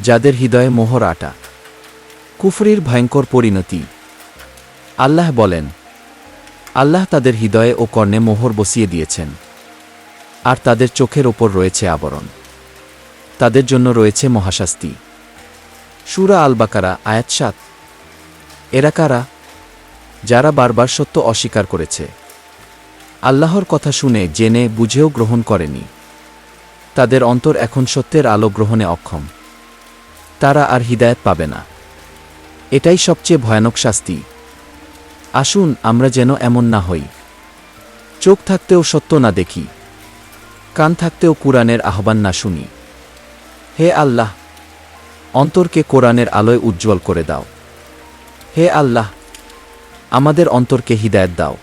যাদের হৃদয়ে মোহর আটা। কুফরির ভয়ঙ্কর পরিণতি। আল্লাহ বলেন, আল্লাহ তাদের হৃদয়ে ও কর্ণে মোহর বসিয়ে দিয়েছেন। আর তাদের চোখের ওপর রয়েছে আবরণ। তাদের জন্য রয়েছে মহাশাস্তি। সুরা আল বাকারা আয়াত সাত। এরা কারা? যারা বারবার সত্য অস্বীকার করেছে। আল্লাহর কথা শুনে, জেনে, বুঝেও গ্রহণ করেনি। তাদের অন্তর এখন সত্যের আলো গ্রহণে অক্ষম। তারা আর হিদায়ত পাবে না। এটাই সবচেয়ে ভয়ানক শাস্তি। আসুন আমরা যেন এমন না হই। চোখ থাকতেও সত্য না দেখি। কান থাকতেও কোরআনের আহ্বান না শুনি। হে আল্লাহ, অন্তরকে কোরআনের আলোয় উজ্জ্বল করে দাও। হে আল্লাহ, আমাদের অন্তরকে হিদায়ত দাও।